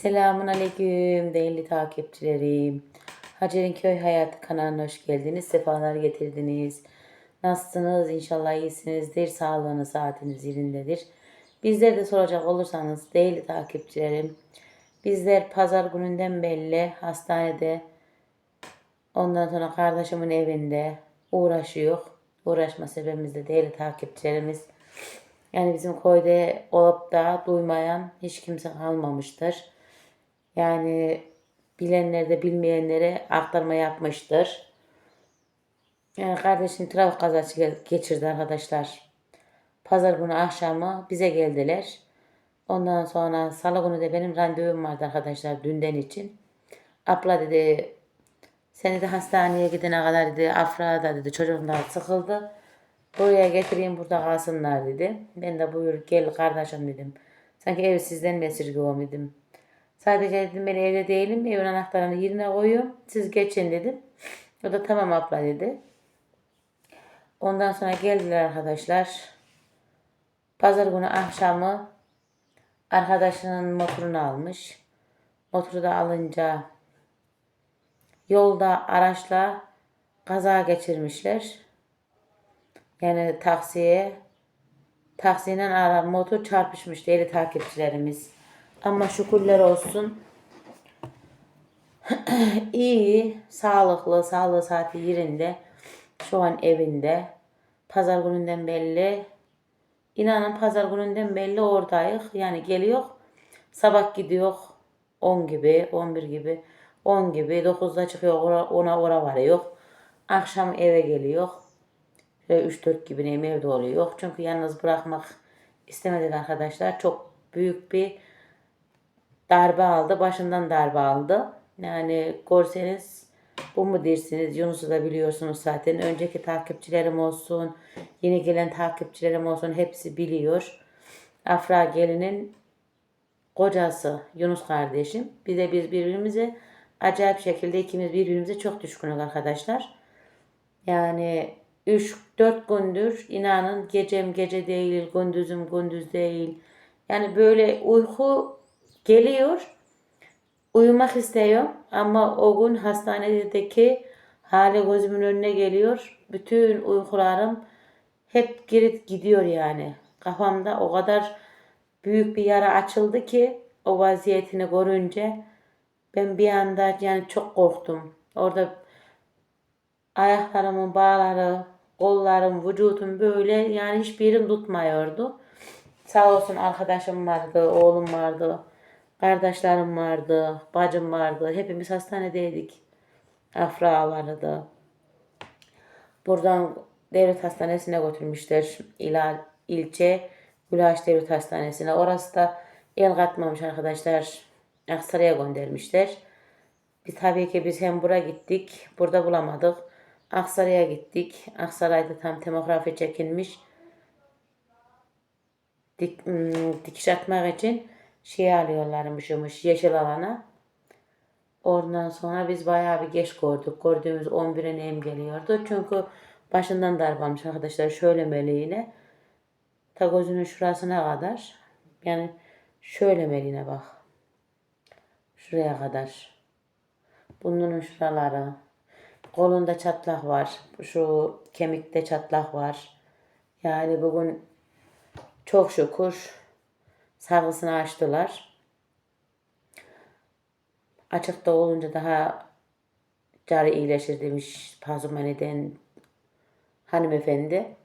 Selamun Aleyküm değerli takipçilerim. Hacer'in Köy Hayatı kanalına hoş geldiniz. Sefalar getirdiniz. Nasılsınız? İnşallah iyisinizdir. Sağlığınız, saatiniz yerindedir. Bizleri de soracak olursanız değerli takipçilerim. Bizler pazar gününden belli hastanede ondan sonra kardeşimin evinde uğraşıyor. Uğraşma sebebimiz de değerli takipçilerimiz. Yani bizim köyde olup da duymayan hiç kimse kalmamıştır. Yani bilenler de bilmeyenlere aktarma yapmıştır. Yani kardeşim trafik kazası ge- geçirdi arkadaşlar. Pazar günü akşamı bize geldiler. Ondan sonra salı günü de benim randevum vardı arkadaşlar dünden için. Abla dedi seni de hastaneye gidene kadar dedi Afra da dedi çocuklar sıkıldı. Buraya getireyim burada kalsınlar dedi. Ben de buyur gel kardeşim dedim. Sanki ev sizden mi esirgiyorum dedim. Sadece dedim ben evde değilim. Evin anahtarını yerine koyuyorum. Siz geçin dedim. O da tamam abla dedi. Ondan sonra geldiler arkadaşlar. Pazar günü akşamı arkadaşının motorunu almış. Motoru da alınca yolda araçla kaza geçirmişler. Yani taksiye taksiyle ara motor çarpışmış değerli takipçilerimiz. Ama şükürler olsun. iyi, sağlıklı, sağlığı saati yerinde. Şu an evinde. Pazar gününden belli. İnanın pazar gününden belli oradayız. Yani geliyor. Sabah gidiyor 10 gibi, 11 gibi, 10 gibi, 9'da çıkıyor, ora- ona ora varıyor. Akşam eve geliyor. Ve 3-4 gibi evde oluyor. Çünkü yalnız bırakmak istemedik arkadaşlar. Çok büyük bir darbe aldı. Başından darbe aldı. Yani görseniz bu mu dersiniz? Yunus'u da biliyorsunuz zaten. Önceki takipçilerim olsun, yeni gelen takipçilerim olsun hepsi biliyor. Afra gelinin kocası Yunus kardeşim. Bir de biz birbirimize acayip şekilde ikimiz birbirimize çok düşkünüz arkadaşlar. Yani 3-4 gündür inanın gecem gece değil, gündüzüm gündüz değil. Yani böyle uyku geliyor. Uyumak istiyorum ama o gün hastanedeki hali gözümün önüne geliyor. Bütün uykularım hep girip gidiyor yani. Kafamda o kadar büyük bir yara açıldı ki o vaziyetini görünce ben bir anda yani çok korktum. Orada ayaklarımın bağları, kollarım, vücudum böyle yani hiçbir yerim tutmuyordu. Sağ olsun arkadaşım vardı, oğlum vardı, kardeşlerim vardı, bacım vardı. Hepimiz hastanedeydik. Afra vardı. Buradan devlet hastanesine götürmüşler. İlal, ilçe Gülaç Devlet Hastanesi'ne. Orası da el katmamış arkadaşlar. Aksaray'a göndermişler. Biz tabii ki biz hem buraya gittik. Burada bulamadık. Aksaray'a gittik. Aksaray'da tam tomografi çekilmiş. Dik, ım, dikiş atmak için şey alıyorlarmışmış yeşil alana. Ondan sonra biz bayağı bir geç gördük. Gördüğümüz 11'e neyim geliyordu. Çünkü başından darbamış arkadaşlar şöyle meleğine. Ta gözünün şurasına kadar. Yani şöyle meleğine bak. Şuraya kadar. Burnunun şuraları. Kolunda çatlak var. Şu kemikte çatlak var. Yani bugün çok şükür sargısını açtılar. Açıkta olunca daha cari iyileşir demiş Pazumane'den hanımefendi.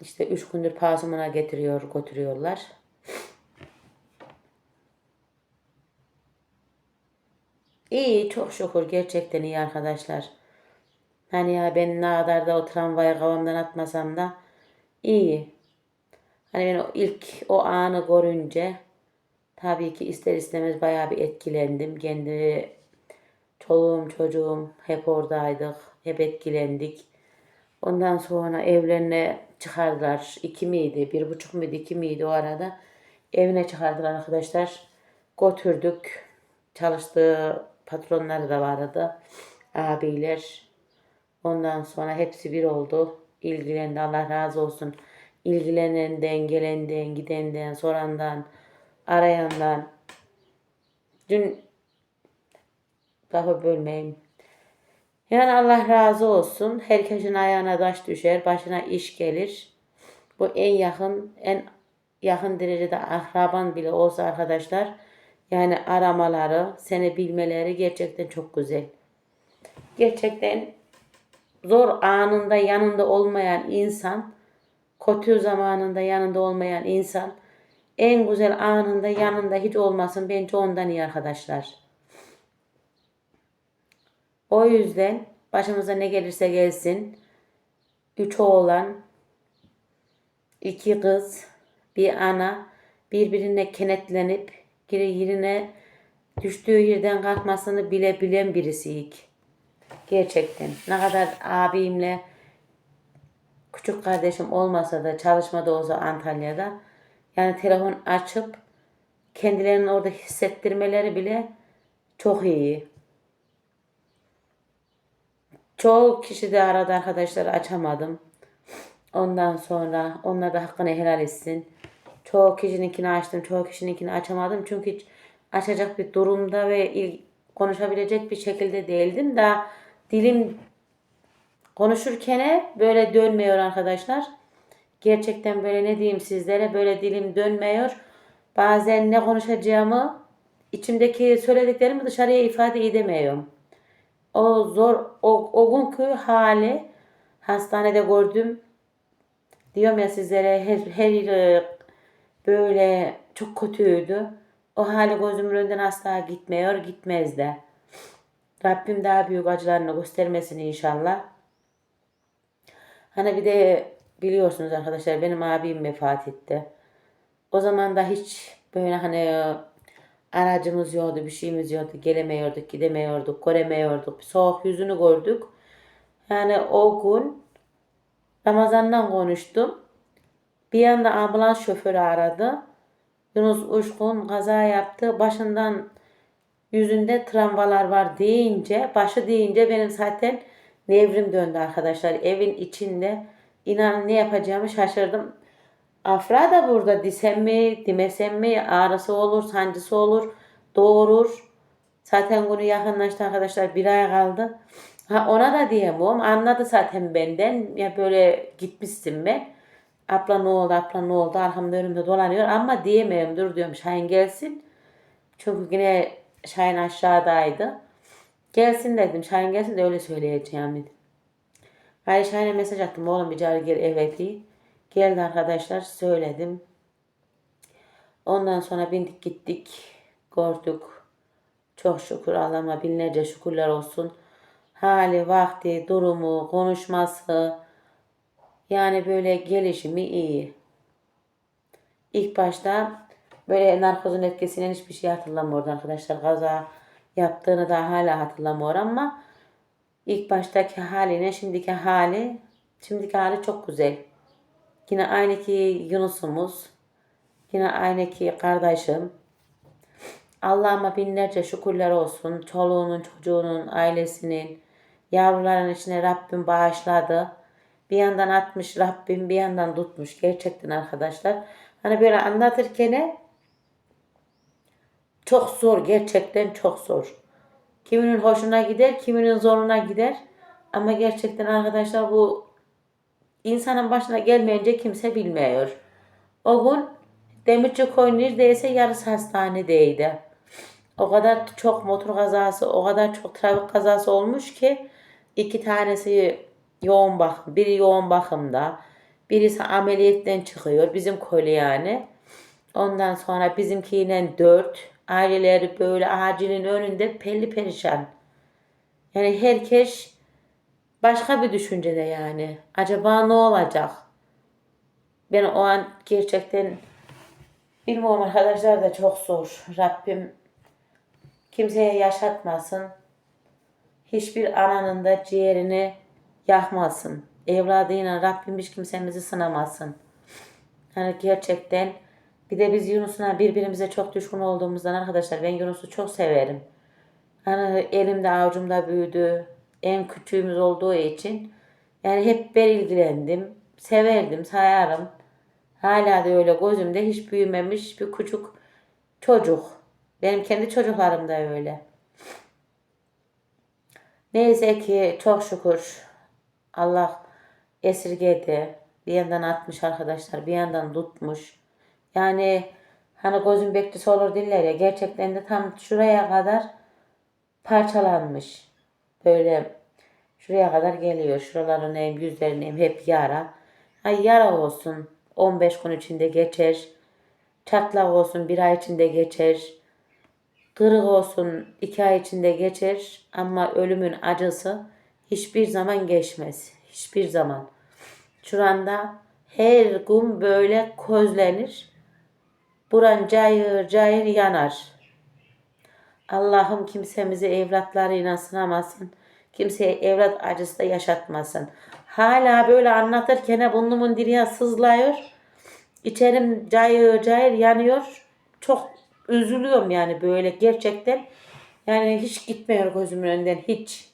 İşte üç gündür Pazumana getiriyor, götürüyorlar. İyi, çok şükür gerçekten iyi arkadaşlar. Hani ya ben ne kadar da o tramvayı kafamdan atmasam da iyi. Hani ben o ilk o anı görünce tabii ki ister istemez bayağı bir etkilendim. Kendi çoluğum çocuğum hep oradaydık. Hep etkilendik. Ondan sonra evlerine çıkardılar. İki miydi? Bir buçuk muydu? iki miydi o arada? Evine çıkardılar arkadaşlar. Götürdük. Çalıştığı patronları da vardı. Abiler. Ondan sonra hepsi bir oldu. İlgilendi. Allah razı olsun. İlgilenenden, gelenden, gidenden, sorandan, arayandan. dün daha bölmeyeyim. Yani Allah razı olsun. Herkesin ayağına taş düşer, başına iş gelir. Bu en yakın, en yakın derecede akraban bile olsa arkadaşlar yani aramaları, seni bilmeleri gerçekten çok güzel. Gerçekten zor anında yanında olmayan insan, kötü zamanında yanında olmayan insan en güzel anında yanında hiç olmasın bence ondan iyi arkadaşlar. O yüzden başımıza ne gelirse gelsin. Üç oğlan, iki kız, bir ana birbirine kenetlenip yerine düştüğü yerden kalkmasını bile bilen birisiyik. Gerçekten. Ne kadar abimle küçük kardeşim olmasa da çalışmada olsa Antalya'da yani telefon açıp kendilerini orada hissettirmeleri bile çok iyi. Çoğu kişi de aradı arkadaşlar açamadım. Ondan sonra onlar da hakkını helal etsin. Çoğu kişininkini açtım, çoğu kişininkini açamadım. Çünkü hiç açacak bir durumda ve il- konuşabilecek bir şekilde değildim. Daha dilim konuşurken böyle dönmüyor arkadaşlar. Gerçekten böyle ne diyeyim sizlere böyle dilim dönmüyor. Bazen ne konuşacağımı içimdeki söylediklerimi dışarıya ifade edemiyorum. O zor o, o günkü hali hastanede gördüm. Diyorum ya sizlere her, her e, böyle çok kötüydü. O hali gözümün önünden asla gitmiyor, gitmez de. Rabbim daha büyük acılarını göstermesin inşallah. Hani bir de biliyorsunuz arkadaşlar benim abim vefat etti. O zaman da hiç böyle hani e, aracımız yoktu, bir şeyimiz yoktu. Gelemiyorduk, gidemiyorduk, göremiyorduk. Soğuk yüzünü gördük. Yani o gün Ramazan'dan konuştum. Bir anda ambulans şoförü aradı. Yunus Uçkun kaza yaptı. Başından yüzünde travmalar var deyince, başı deyince benim zaten nevrim döndü arkadaşlar. Evin içinde inan ne yapacağımı şaşırdım. Afra da burada disem mi, dimesem mi, ağrısı olur, sancısı olur, doğurur. Zaten günü yakınlaştı arkadaşlar. Bir ay kaldı. Ha ona da diyemem. Anladı zaten benden. Ya böyle gitmişsin ben. Abla ne oldu, abla ne oldu? Arkamda önümde dolanıyor ama diyemiyorum. Dur diyorum Şahin gelsin. Çünkü yine Şahin aşağıdaydı. Gelsin dedim. Şahin gelsin de öyle söyleyeceğim dedim. Hayır Şahin'e mesaj attım. Oğlum bir cari gel evet iyi. Geldi arkadaşlar söyledim. Ondan sonra bindik gittik. Gördük. Çok şükür Allah'ıma binlerce şükürler olsun. Hali, vakti, durumu, konuşması yani böyle gelişimi iyi. İlk başta böyle narkozun etkisiyle hiçbir şey hatırlamıyordu arkadaşlar. Kaza yaptığını da hala hatırlamıyor ama ilk baştaki haline şimdiki hali şimdiki hali çok güzel. Yine aynı ki Yunus'umuz. Yine aynı ki kardeşim. Allah'ıma binlerce şükürler olsun. Çoluğunun, çocuğunun, ailesinin, yavruların içine Rabbim bağışladı. Bir yandan atmış Rabbim, bir yandan tutmuş. Gerçekten arkadaşlar. Hani böyle anlatırken çok zor, gerçekten çok zor. Kiminin hoşuna gider, kiminin zoruna gider. Ama gerçekten arkadaşlar bu insanın başına gelmeyince kimse bilmiyor. O gün Demircikoy neredeyse yarısı hastanedeydi. O kadar çok motor kazası, o kadar çok trafik kazası olmuş ki iki tanesi yoğun bakım, biri yoğun bakımda, birisi ameliyetten çıkıyor. Bizim koli yani. Ondan sonra bizimkiyle dört. Aileleri böyle acilin önünde pelli perişan. Yani herkes başka bir düşüncede yani. Acaba ne olacak? Ben o an gerçekten bilmiyorum arkadaşlar da çok zor. Rabbim kimseye yaşatmasın. Hiçbir ananın da ciğerini yakmasın. Evladıyla Rabbim hiç kimsemizi sınamasın. Yani gerçekten bir de biz Yunus'una birbirimize çok düşkün olduğumuzdan arkadaşlar ben Yunus'u çok severim. Hani elimde avucumda büyüdü. En küçüğümüz olduğu için yani hep ben ilgilendim. Severdim, sayarım. Hala da öyle gözümde hiç büyümemiş bir küçük çocuk. Benim kendi çocuklarım da öyle. Neyse ki çok şükür Allah esirgedi. Bir yandan atmış arkadaşlar, bir yandan tutmuş. Yani hani gözün bekçisi olur diller ya gerçekten de tam şuraya kadar parçalanmış. Böyle şuraya kadar geliyor. Şuraların hem yüzlerinin hem hep yara. Ay yara olsun 15 gün içinde geçer. Çatlak olsun bir ay içinde geçer. Kırık olsun iki ay içinde geçer. Ama ölümün acısı hiçbir zaman geçmez. Hiçbir zaman. Şuranda her gün böyle közlenir. Buran cayır cayır yanar. Allah'ım kimsemizi evlatlarıyla sınamasın. Kimseye evlat acısı da yaşatmasın. Hala böyle anlatırken burnumun diriye sızlıyor. İçerim cayır cayır yanıyor. Çok üzülüyorum yani böyle gerçekten. Yani hiç gitmiyor gözümün önünden hiç.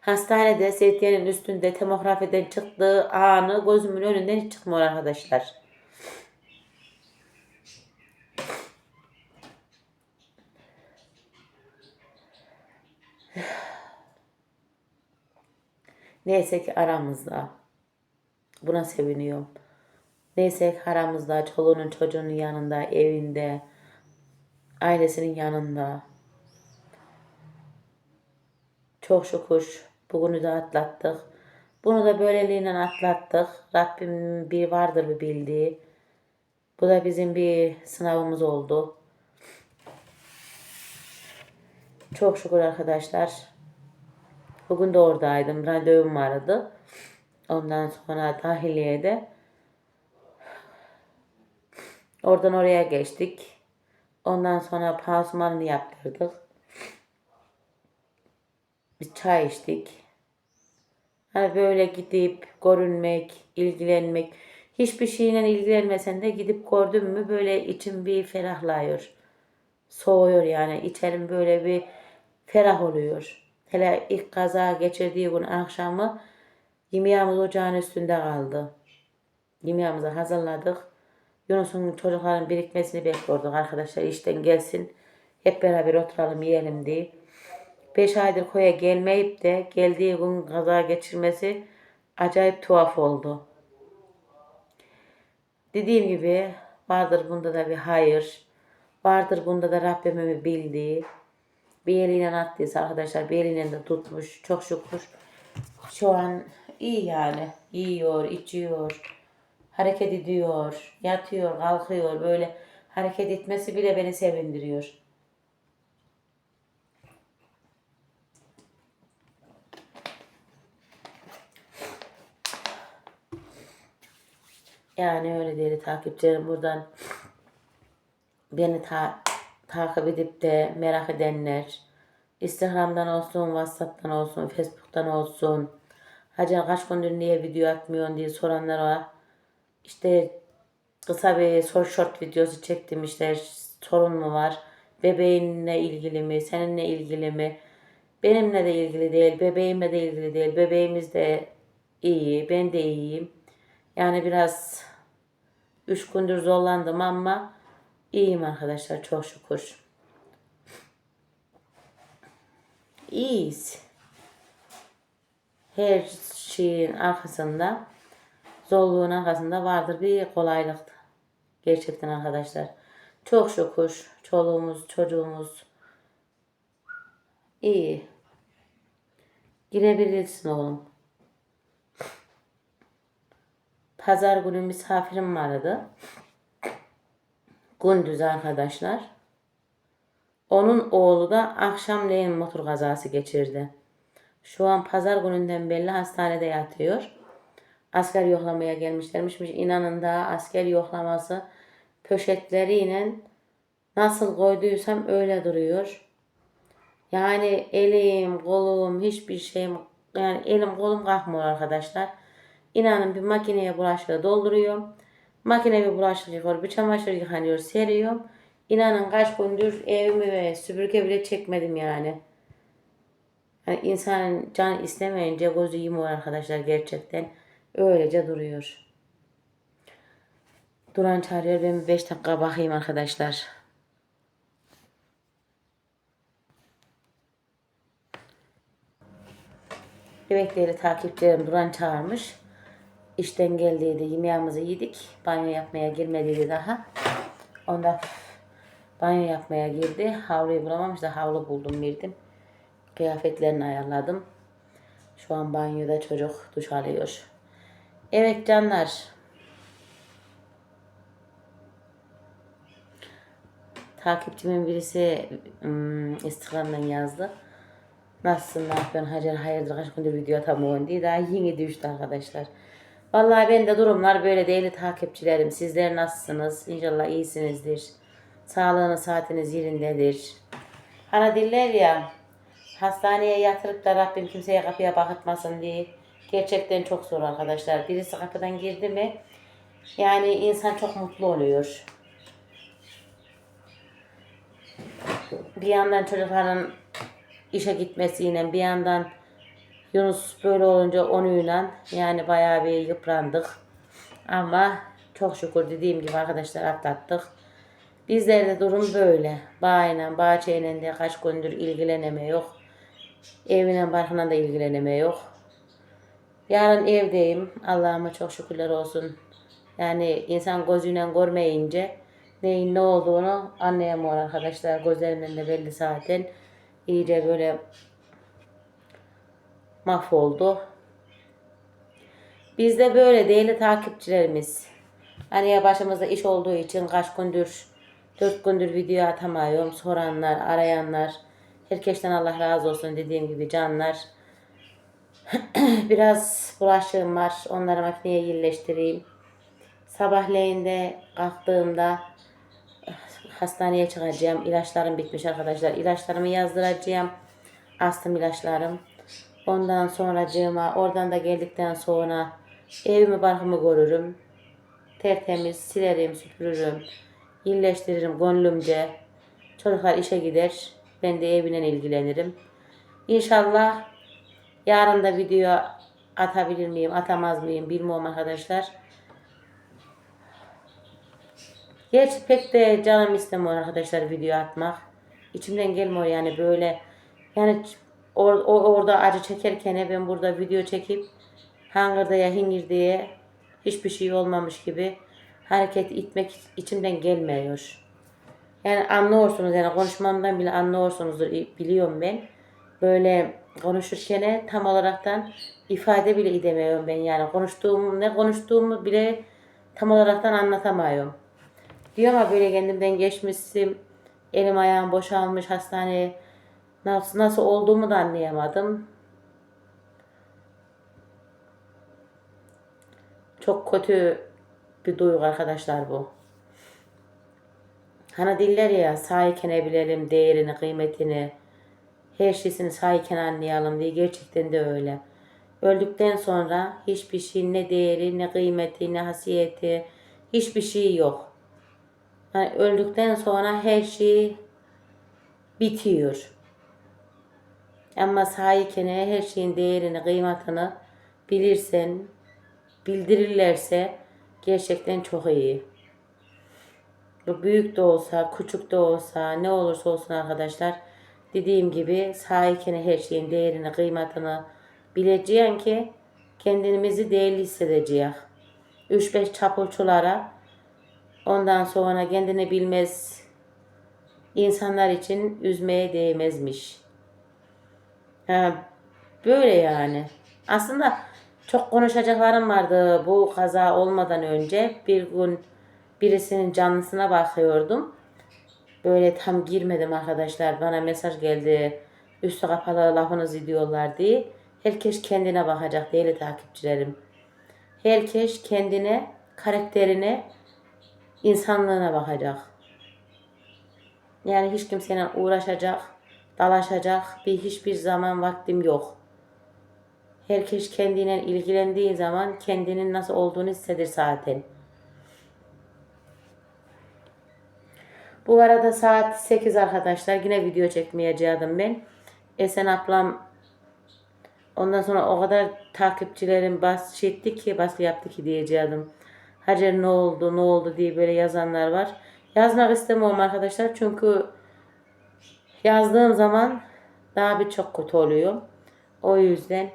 Hastanede sedyenin üstünde tomografiden çıktığı anı gözümün önünden hiç çıkmıyor arkadaşlar. Neyse ki aramızda. Buna seviniyorum. Neyse ki aramızda çoluğunun çocuğunun yanında, evinde, ailesinin yanında. Çok şükür bugünü de atlattık. Bunu da böyleliğine atlattık. Rabbim bir vardır bir bildiği. Bu da bizim bir sınavımız oldu. Çok şükür arkadaşlar. Bugün de oradaydım. Randevum vardı. Ondan sonra dahiliyede. Oradan oraya geçtik. Ondan sonra pansumanını yaptırdık. Bir çay içtik. Hani böyle gidip görünmek, ilgilenmek. Hiçbir şeyle ilgilenmesen de gidip gördün mü böyle içim bir ferahlıyor. Soğuyor yani. İçerim böyle bir ferah oluyor. Hele ilk kaza geçirdiği gün akşamı yemeğimiz ocağın üstünde kaldı. Yemeğimizi hazırladık. Yunus'un çocukların birikmesini bekliyorduk arkadaşlar işten gelsin. Hep beraber oturalım yiyelim diye. Beş aydır koya gelmeyip de geldiği gün kaza geçirmesi acayip tuhaf oldu. Dediğim gibi vardır bunda da bir hayır. Vardır bunda da Rabbimin bildiği. Bir eliyle attıysa arkadaşlar bir eliyle de tutmuş. Çok şükür. Şu an iyi yani. Yiyor, içiyor. Hareket ediyor. Yatıyor, kalkıyor. Böyle hareket etmesi bile beni sevindiriyor. Yani öyle değerli takipçilerim buradan beni ta- takip edip de merak edenler Instagram'dan olsun, Whatsapp'tan olsun, Facebook'tan olsun Hacer kaç gündür niye video atmıyorsun? diye soranlara işte kısa bir short short videosu çektim işte sorun mu var bebeğinle ilgili mi seninle ilgili mi? Benimle de ilgili değil bebeğimle de ilgili değil bebeğimiz de iyi ben de iyiyim. Yani biraz üç gündür zorlandım ama iyiyim arkadaşlar çok şükür. İyiyiz. Her şeyin arkasında zorluğun arkasında vardır bir kolaylık. Gerçekten arkadaşlar. Çok şükür çoluğumuz çocuğumuz iyi. Girebilirsin oğlum. Pazar günü misafirim vardı. Gündüz arkadaşlar. Onun oğlu da akşamleyin motor kazası geçirdi. Şu an pazar gününden belli hastanede yatıyor. Asker yoklamaya gelmişlermiş. İnanın da asker yoklaması poşetleriyle nasıl koyduysam öyle duruyor. Yani elim, kolum, hiçbir şeyim yani elim kolum kalkmıyor arkadaşlar. İnanın bir makineye bulaşığı dolduruyorum. Makine bir bulaşık yıkıyor, bir çamaşır yıkanıyor, seriyorum. İnanın kaç gündür evimi ve süpürge bile çekmedim yani. Hani insanın can istemeyince gözü yumuyor arkadaşlar gerçekten. Öylece duruyor. Duran çağırıyor. Ben 5 dakika bakayım arkadaşlar. Bebekleri takipçilerim Duran çağırmış. İşten geldiydi yemeğimizi yedik. Banyo yapmaya girmediydi daha. Onda banyo yapmaya girdi. Havluyu bulamamış da havlu buldum verdim. Kıyafetlerini ayarladım. Şu an banyoda çocuk duş alıyor. Evet canlar. Takipçimin birisi ım, Instagram'dan yazdı. Nasılsın, ne yapıyorsun Hacer? Hayırdır kaç gündür video atamıyorsun diye. Daha yeni düştü arkadaşlar. Vallahi ben de durumlar böyle değerli takipçilerim. Sizler nasılsınız? İnşallah iyisinizdir. Sağlığınız, saatiniz yerindedir. Hani diller ya, hastaneye yatırıp da Rabbim kimseye kapıya bakıtmasın diye. Gerçekten çok zor arkadaşlar. Birisi kapıdan girdi mi, yani insan çok mutlu oluyor. bir yandan çocukların işe gitmesiyle bir yandan Yunus böyle olunca onuyla yani bayağı bir yıprandık. Ama çok şükür dediğim gibi arkadaşlar atlattık. Bizlerde durum böyle. Bağıyla, bahçeyle de kaç gündür ilgileneme yok. Evine barkına da ilgileneme yok. Yarın evdeyim. Allah'ıma çok şükürler olsun. Yani insan gözüyle görmeyince neyin ne olduğunu anlayamıyor arkadaşlar. Gözlerimden de belli zaten. İyice böyle mahvoldu. Biz de böyle değerli takipçilerimiz. Hani ya başımızda iş olduğu için kaç gündür, dört gündür video atamıyorum. Soranlar, arayanlar. Herkesten Allah razı olsun dediğim gibi canlar. Biraz bulaşığım var. Onları makineye yerleştireyim. Sabahleyin de kalktığımda hastaneye çıkacağım. İlaçlarım bitmiş arkadaşlar. İlaçlarımı yazdıracağım. Astım ilaçlarım. Ondan sonracığıma oradan da geldikten sonra evimi barkımı görürüm. Tertemiz silerim, süpürürüm. İyileştiririm gönlümce. Çocuklar işe gider. Ben de evine ilgilenirim. İnşallah yarın da video atabilir miyim, atamaz mıyım bilmiyorum arkadaşlar. Gerçi pek de canım istemiyor arkadaşlar video atmak. İçimden gelmiyor yani böyle. Yani or, o, orada acı çekerken ben burada video çekip hangırda ya hingir diye hiçbir şey olmamış gibi hareket etmek içimden gelmiyor. Yani anlıyorsunuz yani konuşmamdan bile anlıyorsunuzdur biliyorum ben. Böyle konuşurken tam olaraktan ifade bile edemiyorum ben yani konuştuğum ne konuştuğumu bile tam olaraktan anlatamıyorum. Diyor ama böyle kendimden geçmişsim. Elim ayağım boşalmış hastaneye. Nasıl, nasıl olduğumu da anlayamadım. Çok kötü bir duygu arkadaşlar bu. Hani diller ya sahipken bilelim değerini, kıymetini, her şeysini sahipken anlayalım diye gerçekten de öyle. Öldükten sonra hiçbir şey ne değeri, ne kıymeti, ne hasiyeti, hiçbir şey yok. Yani öldükten sonra her şey bitiyor. Ama sahipken her şeyin değerini, kıymetini bilirsen, bildirirlerse gerçekten çok iyi. Bu büyük de olsa, küçük de olsa, ne olursa olsun arkadaşlar. Dediğim gibi sahipken her şeyin değerini, kıymetini bileceğin ki kendimizi değerli hissedeceğiz. 3-5 çapulçulara ondan sonra kendini bilmez insanlar için üzmeye değmezmiş. Ha, böyle yani. Aslında çok konuşacaklarım vardı bu kaza olmadan önce. Bir gün birisinin canlısına bakıyordum. Böyle tam girmedim arkadaşlar. Bana mesaj geldi. Üstü kapalı lafınız ediyorlar diye. Herkes kendine bakacak değerli takipçilerim. Herkes kendine, karakterine, insanlığına bakacak. Yani hiç kimseyle uğraşacak, dalaşacak bir hiçbir zaman vaktim yok. Herkes kendine ilgilendiği zaman kendinin nasıl olduğunu hissedir zaten. Bu arada saat 8 arkadaşlar. Yine video çekmeyeceğim ben. Esen ablam ondan sonra o kadar takipçilerim bas şey ki baskı yaptı ki diyeceğim. Hacer ne oldu ne oldu diye böyle yazanlar var. Yazmak istemiyorum arkadaşlar çünkü yazdığım zaman daha bir çok kötü oluyor. O yüzden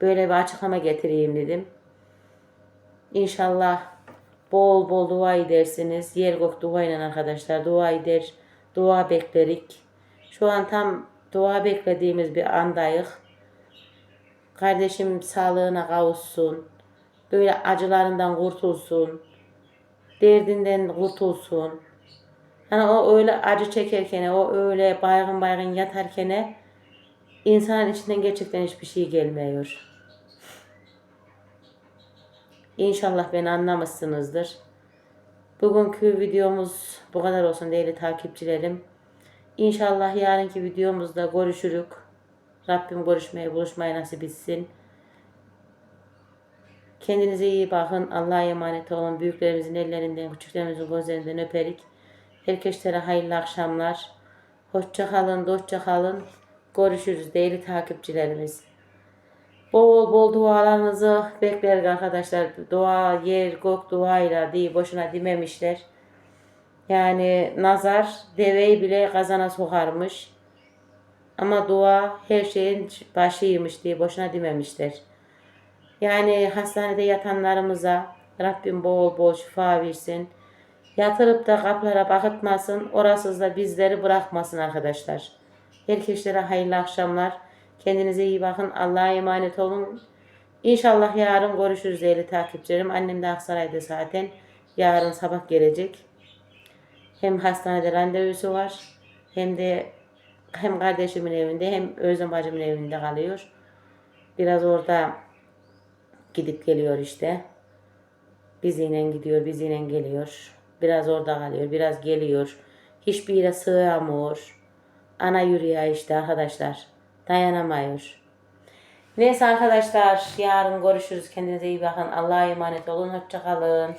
böyle bir açıklama getireyim dedim. İnşallah bol bol dua edersiniz. Yer gök dua ile arkadaşlar dua eder. Dua beklerik. Şu an tam dua beklediğimiz bir andayız. Kardeşim sağlığına kavuşsun. Böyle acılarından kurtulsun. Derdinden kurtulsun. Hani o öyle acı çekerken, o öyle baygın baygın yatarken insanın içinden gerçekten hiçbir şey gelmiyor. İnşallah beni anlamışsınızdır. Bugünkü videomuz bu kadar olsun değerli takipçilerim. İnşallah yarınki videomuzda görüşürük. Rabbim görüşmeye buluşmayı nasip etsin. Kendinize iyi bakın. Allah'a emanet olun. Büyüklerimizin ellerinden, küçüklerimizin gözlerinden öperik. Herkese hayırlı akşamlar. Hoşça kalın, dostça kalın. Görüşürüz değerli takipçilerimiz. Bol bol dualarınızı bekleriz arkadaşlar. Dua, yer, gök duayla diye boşuna dememişler. Yani nazar deveyi bile kazana sokarmış. Ama dua her şeyin başıymış diye boşuna dememişler. Yani hastanede yatanlarımıza Rabbim bol bol şifa versin. Yatırıp da kaplara bakıtmasın. Orasız da bizleri bırakmasın arkadaşlar. Herkeslere hayırlı akşamlar. Kendinize iyi bakın. Allah'a emanet olun. İnşallah yarın görüşürüz değerli takipçilerim. Annem de Aksaray'da zaten. Yarın sabah gelecek. Hem hastanede randevusu var. Hem de hem kardeşimin evinde hem Özlem bacımın evinde kalıyor. Biraz orada gidip geliyor işte. Biziyle gidiyor, biziyle geliyor. Biraz orada kalıyor, biraz geliyor. Hiçbir yere sığamıyor. Ana yürüyor işte arkadaşlar. Dayanamıyor. Neyse arkadaşlar yarın görüşürüz. Kendinize iyi bakın. Allah'a emanet olun. Hoşça kalın.